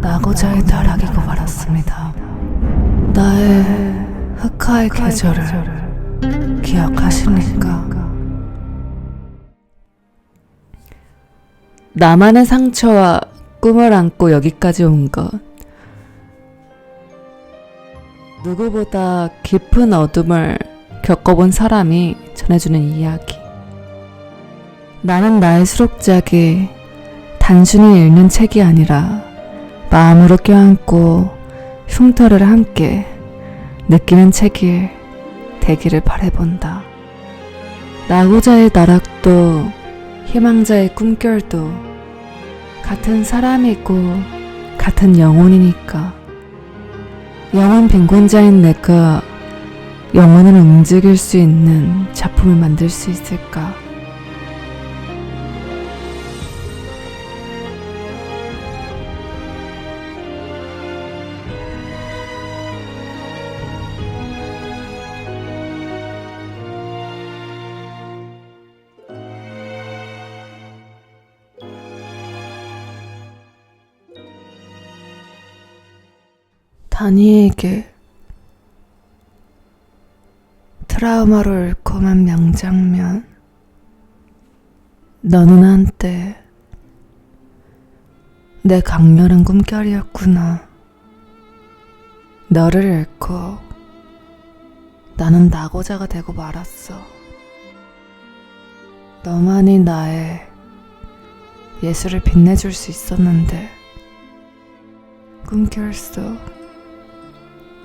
나고자의 타락이고 말았습니다. 나의 흑화의 계절을 기억하십니까? 나만의 상처와 꿈을 안고 여기까지 온 것. 누구보다 깊은 어둠을 겪어본 사람이 전해주는 이야기. 나는 나의 수록작이 단순히 읽는 책이 아니라 마음으로 껴안고 흉터를 함께 느끼는 책이 되기를 바래본다. 나고자의 나락도 희망자의 꿈결도 같은 사람이고 같은 영혼이니까 영혼 빈곤자인 내가 영혼을 움직일 수 있는 작품을 만들 수 있을까? 다니에게 트라우마로 읊고만 명장면 너는 한때 내 강렬한 꿈결이었구나. 너를 잃고 나는 나고자가 되고 말았어. 너만이 나의 예술을 빛내줄 수 있었는데 꿈결 속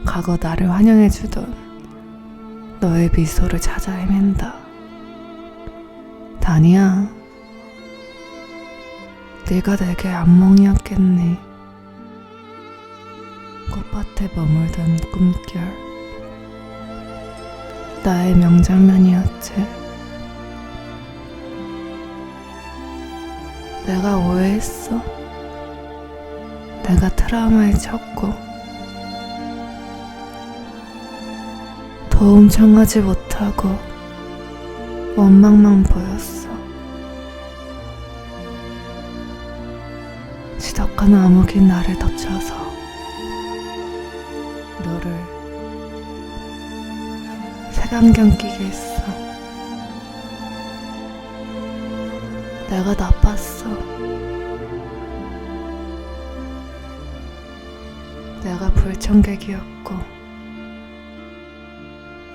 과거 나를 환영해주던 너의 미소를 찾아 헤맨다. 다니야, 네가 내게 악몽이었겠니? 꽃밭에 머물던 꿈결, 나의 명장면이었지. 내가 오해했어. 내가 트라우마에 쳤고, 도움 청하지 못하고 원망만 보였어. 지독한 암흑이 나를 덮쳐서 너를 색안경 끼게 했어. 내가 나빴어. 내가 불청객이었고.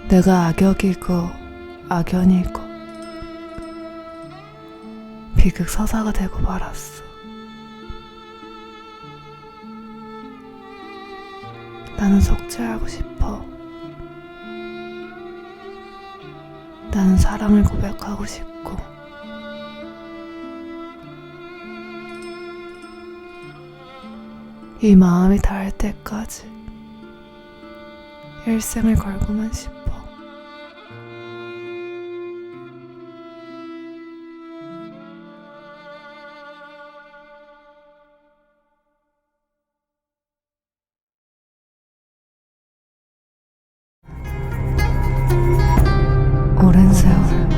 내가 악역이고 악연이고 비극 서사가 되고 말았어. 나는 속죄하고 싶어. 나는 사랑을 고백하고 싶고. 이 마음이 닿을 때까지 일생을 걸고만 싶어. 오랜 세월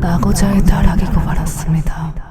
나고자의 타락이고 말았습니다.